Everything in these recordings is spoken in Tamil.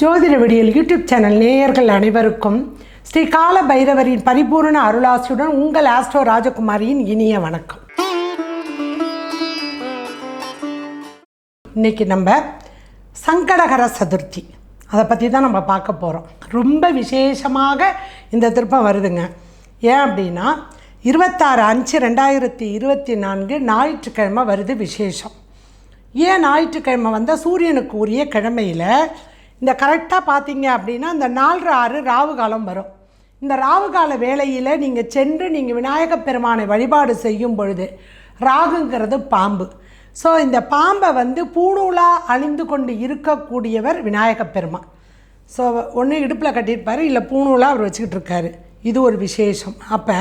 ஜோதிட விடியல் யூடியூப் சேனல் நேயர்கள் அனைவருக்கும் ஸ்ரீ கால பைரவரின் பரிபூரண அருளாசியுடன் உங்கள் ஆஸ்ட்ரோ ராஜகுமாரியின் இனிய வணக்கம். இன்னைக்கு நம்ம சங்கடகர சதுர்த்தி. அதை பற்றி தான் நம்ம பார்க்க போகிறோம் ரொம்ப விசேஷமாக இந்த திருப்பம் வருதுங்க. ஏன் அப்படின்னா இருபத்தாறு அஞ்சு ரெண்டாயிரத்தி இருபத்தி நான்கு ஞாயிற்றுக்கிழமை வருது விசேஷம். ஏன் ஞாயிற்றுக்கிழமை வந்தால் சூரியனுக்கு உரிய கிழமையில் இந்த கரெக்டாக பார்த்தீங்க அப்படின்னா இந்த நாலு ஆறு ராவு காலம் வரும். இந்த ராவு கால வேளையில் நீங்கள் சென்று நீங்கள் விநாயகப் பெருமானை வழிபாடு செய்யும் பொழுது ராகுங்கிறது பாம்பு. ஸோ இந்த பாம்பை வந்து பூணூலாக அழிந்து கொண்டு இருக்கக்கூடியவர் விநாயகப் பெருமான். ஸோ ஒன்று இடுப்பில் கட்டியிருப்பார் இல்லை பூணூலாக அவர் வச்சுக்கிட்டு இருக்காரு. இது ஒரு விசேஷம். அப்போ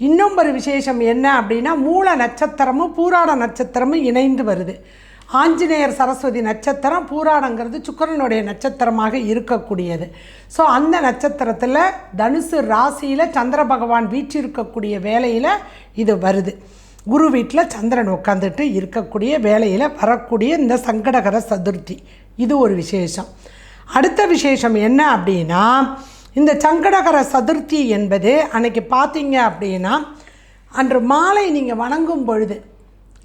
இன்னும் ஒரு விசேஷம் என்ன அப்படின்னா மூல நட்சத்திரமும் பூராட நட்சத்திரமும் இணைந்து வருது. ஆஞ்சநேயர் சரஸ்வதி நட்சத்திரம் பூராடங்கிறது சுக்கரனுடைய நட்சத்திரமாக இருக்கக்கூடியது. ஸோ அந்த நட்சத்திரத்தில் தனுசு ராசியில் சந்திர பகவான் வீற்றிருக்கக்கூடிய வேலையில் இது வருது. குரு வீட்டில் சந்திரன் உட்காந்துட்டு இருக்கக்கூடிய வேலையில் வரக்கூடிய இந்த சங்கடகர சதுர்த்தி. இது ஒரு விசேஷம். அடுத்த விசேஷம் என்ன அப்படின்னா இந்த சங்கடகர சதுர்த்தி என்பது அன்னைக்கு பார்த்தீங்க அப்படின்னா அன்று மாலை நீங்கள் வணங்கும் பொழுது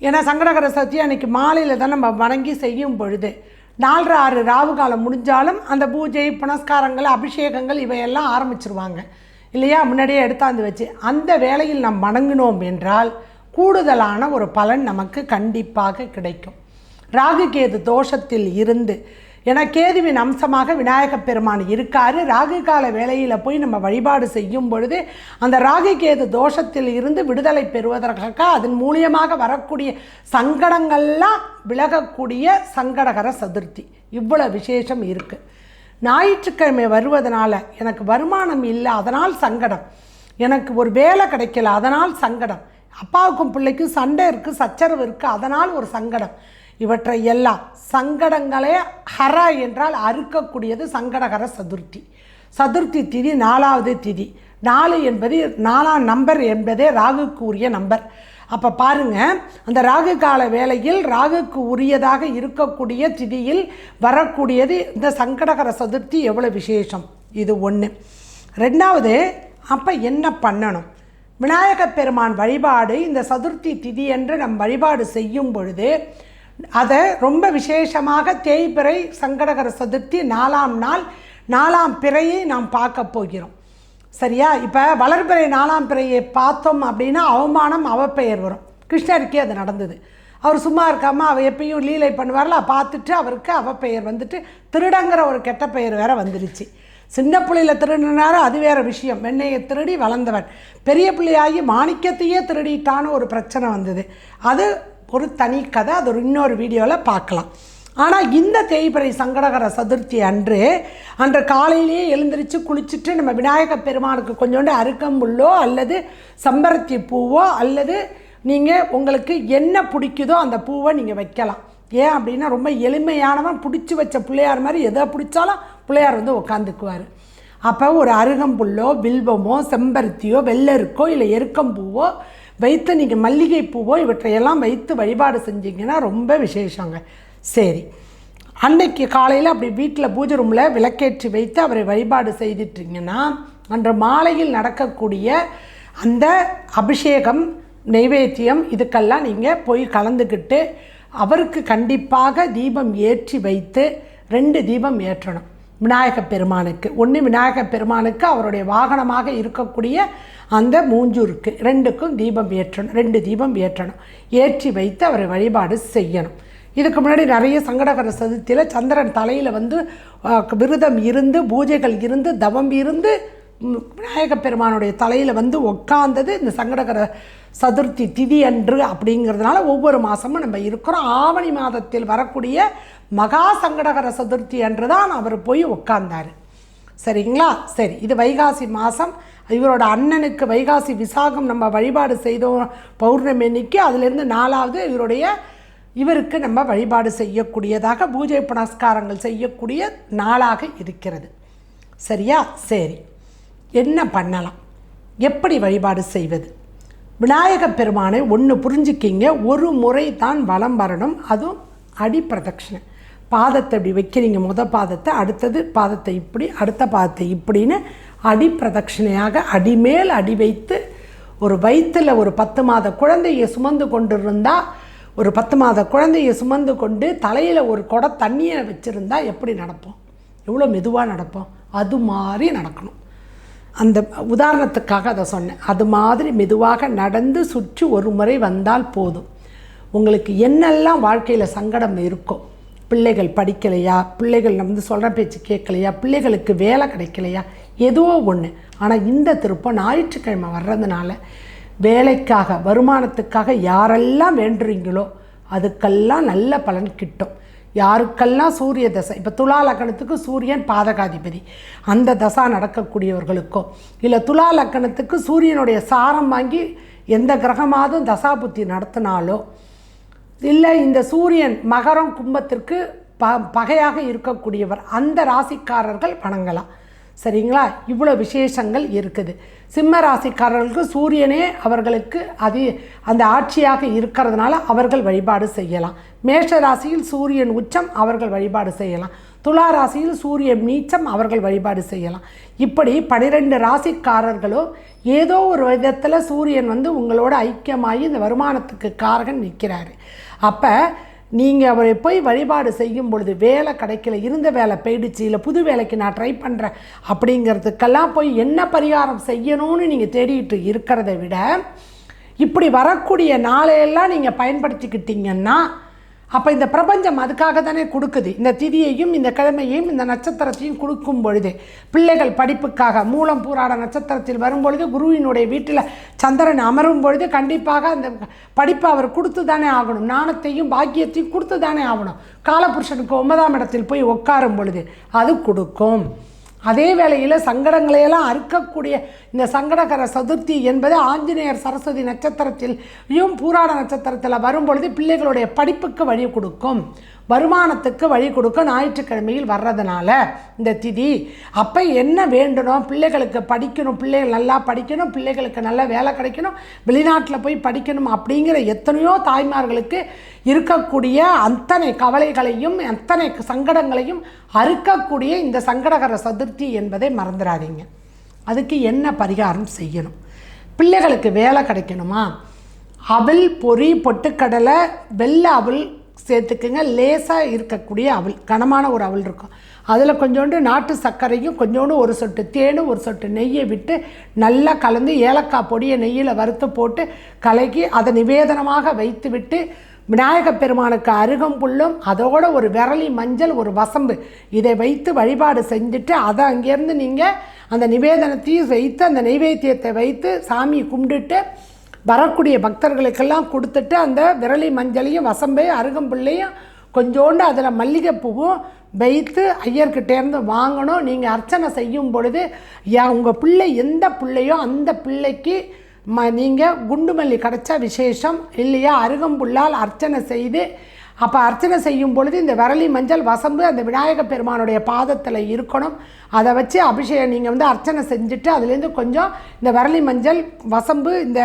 ஏன்னா சங்கடகர சதுர்த்தி அன்னைக்கு மாலையில் தான் நம்ம வணங்கி செய்யும் பொழுது. நாலரை ஆறு ராவு காலம் முடிஞ்சாலும் அந்த பூஜை புனஸ்காரங்கள் அபிஷேகங்கள் இவையெல்லாம் ஆரம்பிச்சிருவாங்க. இல்லையா? முன்னாடியே எடுத்தாந்து வச்சு. அந்த வேளையில் நாம் வணங்கினோம் என்றால் கூடுதலான ஒரு பலன் நமக்கு கண்டிப்பாக கிடைக்கும். ராகு கேது தோஷத்தில் இருந்து ஏன்னா கேதுவின் அம்சமாக விநாயகப் பெருமான் இருக்காரு. ராகு கால வேலையில் போய் நம்ம வழிபாடு செய்யும் பொழுது அந்த ராகு கேது தோஷத்தில் இருந்து விடுதலை பெறுவதற்காக அதன் மூலியமாக வரக்கூடிய சங்கடங்கள்லாம் விலகக்கூடிய சங்கடகர சதுர்த்தி. இவ்வளோ விசேஷம் இருக்குது ஞாயிற்றுக்கிழமை வருவதனால எனக்கு வருமானம் இல்லை அதனால் சங்கடம். எனக்கு ஒரு வேலை கிடைக்கல அதனால் சங்கடம். அப்பாவுக்கும் பிள்ளைக்கும் சண்டை இருக்குது சச்சரவு இருக்குது அதனால் ஒரு சங்கடம். இவற்றை எல்லாம் சங்கடங்களே ஹர என்றால் அறுக்கக்கூடியது சங்கடகர சதுர்த்தி. சதுர்த்தி திதி நாலாவது திதி. நாலு என்பது நாலாம் நம்பர் என்பதே ராகுக்கு உரிய நம்பர். அப்போ பாருங்கள் அந்த ராகு கால வேளையில் ராகுக்கு உரியதாக இருக்கக்கூடிய திதியில் வரக்கூடியது இந்த சங்கடகர சதுர்த்தி எவ்வளோ விசேஷம்? இது ஒன்று ரெண்டாவது அப்போ என்ன பண்ணணும்? விநாயகப் பெருமான் வழிபாடு இந்த சதுர்த்தி திதி என்று நம் வழிபாடு செய்யும் பொழுது அதை ரொம்ப விசேஷமாக தேய்பிறை சங்கடகர சதுர்த்தி நாலாம் நாள் நாலாம் பிறையை நாம் பார்க்க போகிறோம். சரியா? இப்போ வளர்பிறை நாலாம் பிறையை பார்த்தோம் அப்படின்னா அவமானம் அவப்பெயர் வரும். கிருஷ்ணருக்கே அது நடந்தது. அவர் சும்மா இருக்காமல் அவ எப்பயும் லீலை பண்ணுவார்ல பார்த்துட்டு அவருக்கு அவப்பெயர் வந்துட்டு திருடங்கிற ஒரு கெட்ட பெயர் வேற வந்துருச்சு. சின்ன பிள்ளையில் திருடினாரோ அது வேற விஷயம். வெண்ணையை திருடி வளர்ந்தவன். பெரிய பிள்ளையாகி மாணிக்கத்தையே திருடிட்டான்னு ஒரு பிரச்சனை வந்தது. அது ஒரு தனி கதை அது ஒரு இன்னொரு வீடியோவில் பார்க்கலாம். ஆனால் இந்த தேய்பிறை சங்கடகர சதுர்த்தி அன்று அன்று காலையிலேயே எழுந்திரிச்சு குளிச்சுட்டு நம்ம விநாயகப் பெருமானுக்கு கொஞ்சோண்டு அருக்கம்புல்லோ அல்லது சம்பரத்தி பூவோ அல்லது நீங்கள் உங்களுக்கு என்ன பிடிக்குதோ அந்த பூவை நீங்கள் வைக்கலாம். ஏன் அப்படின்னா ரொம்ப எளிமையானவன் பிடிச்சி வச்ச பிள்ளையார் மாதிரி எதை பிடிச்சாலும் பிள்ளையார் வந்து உட்காந்துக்குவார் அப்போ ஒரு அருகம்புல்லோ வில்வமோ செம்பருத்தியோ வெள்ளருக்கோ இல்லை எருக்கம்பூவோ வைத்து நீங்கள் மல்லிகை பூவோ இவற்றையெல்லாம் வைத்து வழிபாடு செஞ்சீங்கன்னா ரொம்ப விசேஷங்க. சரி. அன்னைக்கு காலையில் அப்படி வீட்டில் பூஜை ரூமில் விளக்கேற்றி வைத்து அவரை வழிபாடு செய்துட்டிங்கன்னா அன்று மாலையில் நடக்கக்கூடிய அந்த அபிஷேகம் நைவேத்தியம் இதுக்கெல்லாம் நீங்கள் போய் கலந்துக்கிட்டு அவருக்கு கண்டிப்பாக தீபம் ஏற்றி வைத்து ரெண்டு தீபம் ஏற்றணும். விநாயக பெருமானுக்கு. ஒன்று விநாயக பெருமானுக்கு அவருடைய வாகனமாக இருக்கக்கூடிய அந்த மூஞ்சூருக்கு. ரெண்டுக்கும் தீபம் ஏற்றணும். ரெண்டு தீபம் ஏற்றணும். ஏற்றி வைத்து அவரை வழிபாடு செய்யணும். இதுக்கு முன்னாடி நிறைய சங்கடகர சதுர்த்தியில் சந்திரன் தலையில் வந்து விரதம் இருந்து பூஜைகள் இருந்து தவம் இருந்து விநாயக பெருமானுடைய தலையில் வந்து உட்காந்தது இந்த சங்கடகர சதுர்த்தி திதி அன்று அப்படிங்கிறதுனால ஒவ்வொரு மாதமும் நம்ம இருக்கிறோம். ஆவணி மாதத்தில் வரக்கூடிய மகா சங்கடகர சதுர்த்தி அன்று தான் அவர் போய் உட்கார்ந்தார். சரிங்களா? சரி இது வைகாசி மாதம் இவரோட அண்ணனுக்கு வைகாசி விசாகம் நம்ம வழிபாடு செய்தோம் பௌர்ணமி அன்னைக்கு. அதுலேருந்து நாலாவது இவருடைய இவருக்கு நம்ம வழிபாடு செய்யக்கூடியதாக பூஜை புனஸ்காரங்கள் செய்யக்கூடிய நாளாக இருக்கிறது. சரியா? சரி. என்ன பண்ணலாம்? எப்படி வழிபாடு செய்வது? விநாயகப் பெருமானை ஒன்று புரிஞ்சுக்கிங்க ஒரு முறை தான் வலம் வரணும். அதுவும் அடி பாதத்தை இப்படி வைக்கிறீங்க முத பாதத்தை அடுத்தது பாதத்தை இப்படி அடுத்த பாதத்தை இப்படின்னு அடி பிரதட்சணையாக அடிமேல் அடி வைத்து ஒரு வயிற்றில் ஒரு பத்து மாத குழந்தையை சுமந்து கொண்டு இருந்தால் ஒரு பத்து மாத குழந்தையை சுமந்து கொண்டு தலையில் ஒரு குடம் தண்ணியை வச்சுருந்தா எப்படி நடப்போம்? எவ்வளோ மெதுவாக நடப்போம்? அது மாதிரி நடக்கணும். அந்த உதாரணத்துக்காக அதை சொன்னேன். அது மாதிரி மெதுவாக நடந்து சுற்றி ஒரு முறை வந்தால் போதும். உங்களுக்கு என்னெல்லாம் வாழ்க்கையில் சங்கடம் இருக்கோ பிள்ளைகள் படிக்கலையா பிள்ளைகள் வந்து சொல்கிற பேச்சு கேட்கலையா பிள்ளைகளுக்கு வேலை கிடைக்கலையா ஏதோ ஒன்று ஆனால் இந்த திருப்பம் ஞாயிற்றுக்கிழமை வர்றதுனால வேலைக்காக வருமானத்துக்காக யாரெல்லாம் வேண்டுறீங்களோ அதுக்கெல்லாம் நல்ல பலன் கிட்டும். யாருக்கெல்லாம் சூரிய தசை இப்போ துலா லக்கணத்துக்கு சூரியன் பாதகாதிபதி. அந்த தசா நடக்கக்கூடியவர்களுக்கோ இல்லை துலா லக்கணத்துக்கு சூரியனுடைய சாரம் வாங்கி எந்த கிரகமாதும் தசா புத்தி நடத்தினாலோ இல்லை இந்த சூரியன் மகரம் கும்பத்திற்கு ப பகையாக இருக்கக்கூடியவர் அந்த ராசிக்காரர்கள் வணங்கலாம். சரிங்களா? இவ்வளோ விசேஷங்கள் இருக்குது. சிம்ம ராசிக்காரர்களுக்கு சூரியனே அவர்களுக்கு அது அந்த ஆட்சியாக இருக்கிறதுனால அவர்கள் வழிபாடு செய்யலாம். மேஷ ராசியில் சூரியன் உச்சம் அவர்கள் வழிபாடு செய்யலாம். துலா ராசியில் சூரியன் நீச்சம் அவர்கள் வழிபாடு செய்யலாம். இப்படி பனிரெண்டு ராசிக்காரர்களோ ஏதோ ஒரு விதத்தில் சூரியன் வந்து உங்களோட ஐக்கியமாகி இந்த வருமானத்துக்கு காரகன் நிற்கிறாரு அப்போ நீங்கள் அவரை போய் வழிபாடு செய்யும் பொழுது வேலை கிடைக்கல இருந்த வேலை போயிடுச்சு இல்லை புது வேலைக்கு நான் ட்ரை பண்ணுறேன் அப்படிங்கிறதுக்கெல்லாம் போய் என்ன பரிகாரம் செய்யணும்னு நீங்கள் தேடிட்டு இருக்கிறத விட இப்படி வரக்கூடிய நாளையெல்லாம் நீங்கள் பயன்படுத்திக்கிட்டீங்கன்னா அப்போ இந்த பிரபஞ்சம் அதுக்காக தானே கொடுக்குது. இந்த திதியையும் இந்த கிழமையையும் இந்த நட்சத்திரத்தையும் கொடுக்கும் பொழுது பிள்ளைகள் படிப்புக்காக மூலம் பூராட நட்சத்திரத்தில் வரும்பொழுது குருவினுடைய வீட்டில் சந்திரன் அமரும் பொழுது கண்டிப்பாக அந்த படிப்பை அவர் கொடுத்து தானே ஆகணும். நாணத்தையும் பாக்கியத்தையும் கொடுத்து தானே ஆகணும். காலபுருஷனுக்கு ஒன்பதாம் இடத்தில் போய் உட்காரும் பொழுது அது கொடுக்கும். அதே வேளையில் சங்கடங்களையெல்லாம் அறுக்கக்கூடிய இந்த சங்கடகர சதுர்த்தி என்பது ஆஞ்சநேயர் சரஸ்வதி நட்சத்திரத்தில் யும் பூராட நட்சத்திரத்தில் வரும்பொழுது பிள்ளைகளுடைய படிப்புக்கு வழி கொடுக்கும். வருமானத்துக்கு வழி கொடுக்க ஞாயிற்றுக்கிழமையில் வர்றதுனால இந்த திதி. அப்போ என்ன வேண்டணும்? பிள்ளைகளுக்கு படிக்கணும் பிள்ளைகள் நல்லா படிக்கணும் பிள்ளைகளுக்கு நல்ல வேலை கிடைக்கணும் வெளிநாட்டில் போய் படிக்கணும் அப்படிங்கிற எத்தனையோ தாய்மார்களுக்கு இருக்கக்கூடிய அத்தனை கவலைகளையும் அத்தனை சங்கடங்களையும் அறுக்கக்கூடிய இந்த சங்கடகர சதுர்த்தி என்பதை மறந்துடாதீங்க. அதுக்கு என்ன பரிகாரம் செய்யணும்? பிள்ளைகளுக்கு வேலை கிடைக்கணுமா? அவல் பொறி பொட்டுக்கடலை வெள்ளை அவல் சேர்த்துக்குங்க. லேசாக இருக்கக்கூடிய அவல் கனமான ஒரு அவல் இருக்கும். அதில் கொஞ்சோண்டு நாட்டு சர்க்கரையும் கொஞ்சோண்டு ஒரு சொட்டு தேனும் ஒரு சொட்டு நெய்யை விட்டு நல்லா கலந்து ஏலக்காய் பொடியை நெய்யில் வறுத்து போட்டு கலக்கி அதை நிவேதனமாக வைத்து விட்டு விநாயகப் பெருமானுக்கு அருகம்புல்லும் அதோட ஒரு விரலி மஞ்சள் ஒரு வசம்பு இதை வைத்து வழிபாடு செஞ்சுட்டு அதை அங்கேருந்து நீங்கள் அந்த நிவேதனத்தையும் வைத்து அந்த நைவேத்தியத்தை வைத்து சாமியை கும்பிட்டுட்டு வரக்கூடிய பக்தர்களுக்கெல்லாம் கொடுத்துட்டு அந்த விரலி மஞ்சளையும் வசம்பையும் அருகம்புள்ளையும் கொஞ்சோண்டு அதில் மல்லிகைப்பூவும் வைத்து ஐயர்கிட்டேருந்து வாங்கணும். நீங்கள் அர்ச்சனை செய்யும் பொழுது யா உங்கள் பிள்ளை எந்த பிள்ளையோ அந்த பிள்ளைக்கு ம நீங்கள் குண்டுமல்லி கிடச்சா விசேஷம் இல்லையா? அருகம்புல்லால் அர்ச்சனை செய்து அப்போ அர்ச்சனை செய்யும் பொழுது இந்த விரலி மஞ்சள் வசம்பு அந்த விநாயக பெருமானுடைய பாதத்தில் இருக்கணும். அதை வச்சு அபிஷேகம் நீங்கள் வந்து அர்ச்சனை செஞ்சுட்டு அதுலேருந்து கொஞ்சம் இந்த விரலி மஞ்சள் வசம்பு இந்த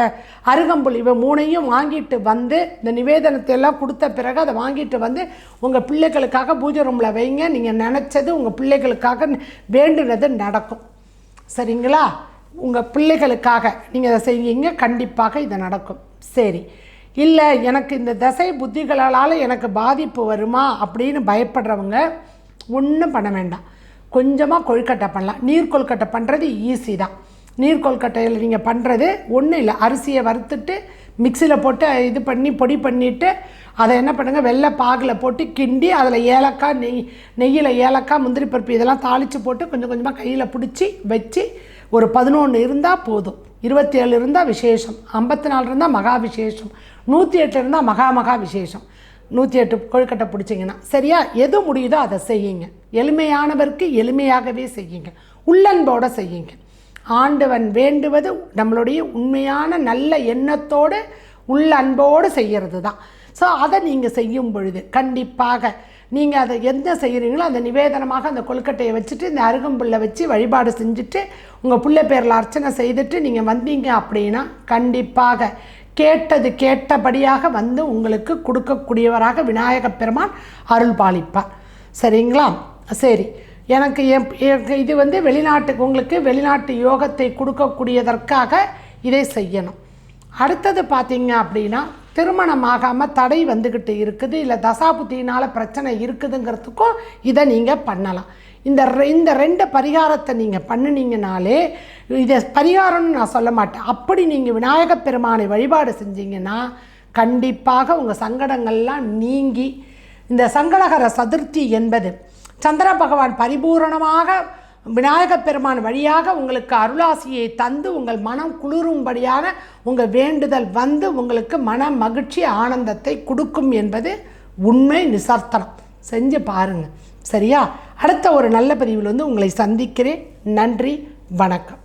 அருகம்புல் இவை மூணையும் வாங்கிட்டு வந்து இந்த நிவேதனத்தை எல்லாம் கொடுத்த பிறகு அதை வாங்கிட்டு வந்து உங்கள் பிள்ளைகளுக்காக பூஜை ரூமில் வைங்க. நீங்கள் நினச்சது உங்கள் பிள்ளைகளுக்காக வேண்டுனது நடக்கும். சரிங்களா? உங்கள் பிள்ளைகளுக்காக நீங்கள் அதை செய்வீங்க. கண்டிப்பாக இது நடக்கும். சரி. இல்லை எனக்கு இந்த தசை புத்திகளால் எனக்கு பாதிப்பு வருமா அப்படின்னு பயப்படுறவங்க ஒன்றும் பண்ண வேண்டாம். கொஞ்சமாக கொழுக்கட்டை பண்ணலாம். நீர் கொழுக்கட்டை பண்ணுறது ஈஸி தான். நீர் கொழுக்கட்டையில் நீங்கள் பண்ணுறது ஒன்றும் இல்லை. அரிசியை வறுத்துட்டு மிக்சியில் போட்டு இது பண்ணி பொடி பண்ணிவிட்டு அதை என்ன பண்ணுங்கள் வெள்ளை பாகில் போட்டு கிண்டி அதில் ஏலக்காய் நெய் நெய்யில் ஏலக்காய் முந்திரி பருப்பு இதெல்லாம் தாளித்து போட்டு கொஞ்சம் கொஞ்சமாக கையில் பிடிச்சி வச்சு ஒரு பதினொன்று இருந்தால் போதும். இருபத்தி ஏழு இருந்தால் விசேஷம். ஐம்பத்தி நாலு இருந்தால் மகா விசேஷம். நூற்றி எட்டு இருந்தால் மகா மகா விசேஷம். நூற்றி எட்டு கொழுக்கட்டை பிடிச்சிங்கன்னா சரியா? எது முடியுதோ அதை செய்யுங்க. எளிமையானவருக்கு எளிமையாகவே செய்யுங்க. உள்ளன்போடு செய்யுங்க. ஆண்டவன் வேண்டுவது நம்மளுடைய உண்மையான நல்ல எண்ணத்தோடு உள்ள அன்போடு செய்கிறது தான் ஸோ அதை நீங்கள் செய்யும் பொழுது கண்டிப்பாக நீங்கள் அதை எந்த செய்கிறீங்களோ அந்த நிவேதனமாக அந்த கொழுக்கட்டையை வச்சுட்டு இந்த அருகம்புல்லை வச்சு வழிபாடு செஞ்சுட்டு உங்கள் பிள்ளை பேரில் அர்ச்சனை செய்துட்டு நீங்கள் வந்தீங்க அப்படின்னா கண்டிப்பாக கேட்டது கேட்டபடியாக வந்து உங்களுக்கு கொடுக்கக்கூடியவராக விநாயகப் பெருமான் அருள் பாலிப்பார். சரிங்களா? சரி. எனக்கு என் எனக்கு இது வந்து வெளிநாட்டுக்கு உங்களுக்கு வெளிநாட்டு யோகத்தை கொடுக்கக்கூடியதற்காக இதை செய்யணும். அடுத்தது பார்த்தீங்க அப்படின்னா திருமணம் ஆகாமல் தடை வந்துக்கிட்டு இருக்குது இல்லை தசாபுத்தினால் பிரச்சனை இருக்குதுங்கிறதுக்கும் இதை நீங்கள் பண்ணலாம். இந்த ரெ- இந்த ரெண்டு பரிகாரத்தை நீங்கள் பண்ணினீங்கனாலே இதை பரிகாரம்னு நான் சொல்ல மாட்டேன். அப்படி நீங்கள் விநாயகப் பெருமானை வழிபாடு செஞ்சீங்கன்னா கண்டிப்பாக உங்கள் சங்கடங்கள்லாம் நீங்கி இந்த சங்கடகர சதுர்த்தி என்பது சந்திர பகவான் பரிபூரணமாக விநாயகப் பெருமான் வழியாக உங்களுக்கு அருளாசியை தந்து உங்கள் மனம் குளிரும்படியான உங்கள் வேண்டுதல் வந்து உங்களுக்கு மன மகிழ்ச்சி ஆனந்தத்தை கொடுக்கும் என்பது உண்மை நிசர்த்தனம். செஞ்சு பாருங்கள் சரியா? அடுத்த ஒரு நல்ல பதிவில் வந்து உங்களை சந்திக்கிறேன். நன்றி வணக்கம்.